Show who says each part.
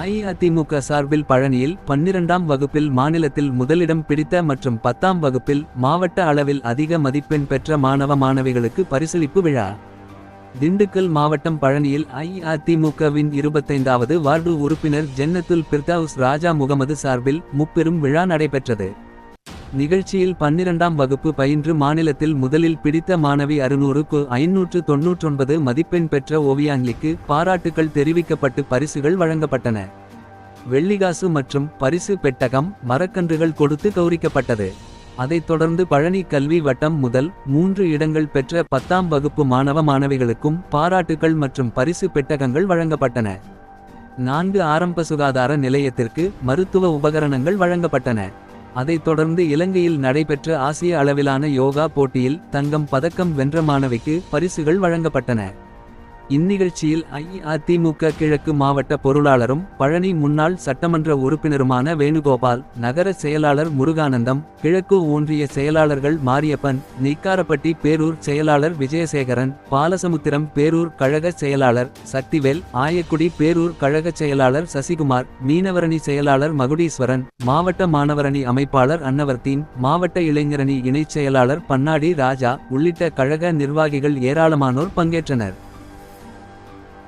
Speaker 1: அஇஅதிமுக சார்பில் பழனியில் பன்னிரண்டாம் வகுப்பில் மாநிலத்தில் முதலிடம் பிடித்த மற்றும் பத்தாம் வகுப்பில் மாவட்ட அளவில் அதிக மதிப்பெண் பெற்ற மாணவ மாணவிகளுக்கு பரிசளிப்பு விழா. திண்டுக்கல் மாவட்டம் பழனியில் அஇஅதிமுகவின் இருபத்தைந்தாவது வார்டு உறுப்பினர் ஜென்னத்துல் பிர்தாவுஸ் ராஜா முகமது சார்பில் முப்பெரும் விழா நடைபெற்றது. நிகழ்ச்சியில் பன்னிரண்டாம் வகுப்பு பயின்று மாநிலத்தில் முதலில் பிடித்த மாணவி அறுநூறுக்கு ஐநூற்று தொன்னூற்றொன்பது மதிப்பெண் பெற்ற ஓவியாங்கிலிக்கு பாராட்டுக்கள் தெரிவிக்கப்பட்டு பரிசுகள் வழங்கப்பட்டன. வெள்ளிகாசு மற்றும் பரிசு பெட்டகம் மரக்கன்றுகள் கொடுத்து கௌரிக்கப்பட்டது. அதைத் தொடர்ந்து பழனி கல்வி வட்டம் முதல் மூன்று இடங்கள் பெற்ற பத்தாம் வகுப்பு மாணவ மாணவிகளுக்கும் பாராட்டுக்கள் மற்றும் பரிசு பெட்டகங்கள் வழங்கப்பட்டன. நான்கு ஆரம்ப சுகாதார நிலையத்திற்கு மருத்துவ உபகரணங்கள் வழங்கப்பட்டன. அதைத் தொடர்ந்து இலங்கையில் நடைபெற்ற ஆசிய அளவிலான யோகா போட்டியில் தங்கம் பதக்கம் வென்ற மாணவிக்கு பரிசுகள் வழங்கப்பட்டன. இந்நிகழ்ச்சியில் அஇஅதிமுக கிழக்கு மாவட்ட பொருளாளரும் பழனி முன்னாள் சட்டமன்ற உறுப்பினருமான வேணுகோபால் நகர செயலாளர் முருகானந்தம் கிழக்கு ஒன்றிய செயலாளர்கள் மாரியப்பன் நிக்காரப்பட்டி பேரூர் செயலாளர் விஜயசேகரன் பாலசமுத்திரம் பேரூர் கழக செயலாளர் சக்திவேல் ஆயக்குடி பேரூர் கழக செயலாளர் சசிகுமார் மீனவரணி செயலாளர் மகுடீஸ்வரன் மாவட்ட மாணவரணி அமைப்பாளர் அன்னவர்த்தீன் மாவட்ட இளைஞரணி இணைச் செயலாளர் பன்னாடி ராஜா உள்ளிட்ட கழக நிர்வாகிகள் ஏராளமானோர் பங்கேற்றனர்.